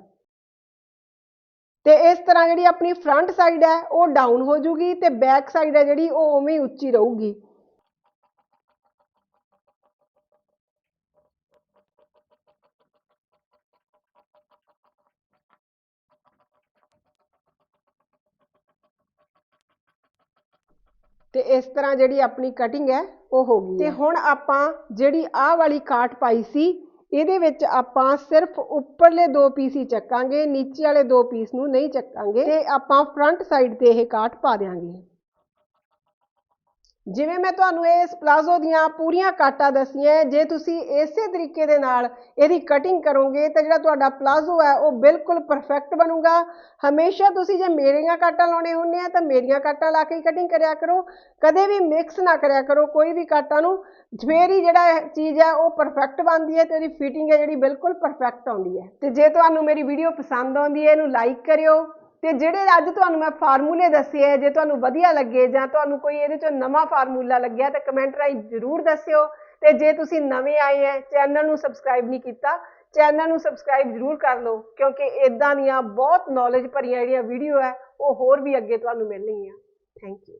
ਤੇ ਇਸ ਤਰ੍ਹਾਂ ਜਿਹੜੀ ਆਪਣੀ ਫਰੰਟ ਸਾਈਡ ਹੈ, ਉਹ ਡਾਊਨ ਹੋ ਜੂਗੀ ਤੇ ਬੈਕ ਸਾਈਡ ਹੈ ਜਿਹੜੀ, ਉਹ ਉਵੇਂ ਉੱਚੀ ਰਹੂਗੀ। ਤੇ ਇਸ ਤਰ੍ਹਾਂ ਜਿਹੜੀ ਆਪਣੀ ਕਟਿੰਗ ਹੈ ਉਹ ਹੋ ਗਈ ਤੇ ਹੁਣ ਆਪਾਂ ਜਿਹੜੀ ਆਹ ਵਾਲੀ ਕਾਟ ਪਾਈ ਸੀ ਇਹਦੇ ਵਿੱਚ ਆਪਾਂ ਸਿਰਫ ਉੱਪਰਲੇ ਦੋ ਪੀਸ ਹੀ ਚੱਕਾਂਗੇ ਨੀਚੇ ਵਾਲੇ ਦੋ ਪੀਸ ਨੂੰ ਨਹੀਂ ਚੱਕਾਂਗੇ ਤੇ ਆਪਾਂ ਫਰੰਟ ਸਾਈਡ ਤੇ ਇਹ ਕਾਟ ਪਾ ਦਿਆਂਗੇ। ਜਿਵੇਂ ਮੈਂ ਤੁਹਾਨੂੰ ਇਸ ਪਲਾਜ਼ੋ ਦੀਆਂ ਪੂਰੀਆਂ ਕਾਟਾਂ ਦਸੀਆਂ, ਜੇ ਤੁਸੀਂ ਇਸੇ ਤਰੀਕੇ ਦੇ ਨਾਲ ਇਹਦੀ ਕਟਿੰਗ ਕਰੋਗੇ ਤਾਂ ਜਿਹੜਾ ਤੁਹਾਡਾ ਪਲਾਜ਼ੋ ਹੈ, ਉਹ ਬਿਲਕੁਲ ਪਰਫੈਕਟ ਬਣੂਗਾ। ਹਮੇਸ਼ਾ ਤੁਸੀਂ ਜੇ ਮੇਰੀਆਂ ਕਾਟਾਂ ਲਾਉਣੇ ਹੁੰਦੇ ਆ, ਤਾਂ ਮੇਰੀਆਂ ਕਾਟਾਂ ਲਾ ਕੇ ਹੀ ਕਟਿੰਗ ਕਰਿਆ ਕਰੋ। ਕਦੇ ਵੀ ਮਿਕਸ ਨਾ ਕਰਿਆ ਕਰੋ ਕੋਈ ਵੀ ਕਾਟਾਂ ਨੂੰ। ਫੇਰ ਹੀ ਜਿਹੜਾ ਚੀਜ਼ ਹੈ, ਉਹ ਪਰਫੈਕਟ ਬਣਦੀ ਹੈ ਤੇ ਉਹਦੀ ਫਿਟਿੰਗ ਹੈ ਜਿਹੜੀ ਬਿਲਕੁਲ ਪਰਫੈਕਟ ਆਉਂਦੀ ਹੈ। ਤੇ ਜੇ ਤੁਹਾਨੂੰ ਮੇਰੀ ਵੀਡੀਓ ਪਸੰਦ ਆਉਂਦੀ ਹੈ, ਇਹਨੂੰ ਲਾਈਕ ਕਰਿਓ। ਤੇ ਜਿਹੜੇ ਅੱਜ ਤੁਹਾਨੂੰ ਮੈਂ ਫਾਰਮੂਲੇ ਦੱਸੇ ਆ, ਜੇ ਤੁਹਾਨੂੰ ਵਧੀਆ ਲੱਗੇ ਜਾਂ ਤੁਹਾਨੂੰ ਕੋਈ ਇਹਦੇ ਚੋਂ ਨਵਾਂ ਫਾਰਮੂਲਾ ਲੱਗਿਆ ਤਾਂ ਕਮੈਂਟ ਰਾਹੀਂ ਜ਼ਰੂਰ ਦੱਸਿਓ। ਤੇ ਜੇ ਤੁਸੀਂ ਨਵੇਂ ਆਏ ਆ ਚੈਨਲ ਨੂੰ ਸਬਸਕ੍ਰਾਈਬ ਨਹੀਂ ਕੀਤਾ ਚੈਨਲ ਨੂੰ ਸਬਸਕ੍ਰਾਈਬ ਜ਼ਰੂਰ ਕਰ ਲਓ, ਕਿਉਂਕਿ ਇਦਾਂ ਦੀਆਂ ਬਹੁਤ ਨੌਲੇਜ ਭਰੀਆਂ ਜਿਹੜੀਆਂ ਵੀਡੀਓ ਹੈ ਉਹ ਹੋਰ ਵੀ ਅੱਗੇ ਤੁਹਾਨੂੰ ਮਿਲਣਗੀਆਂ। Thank you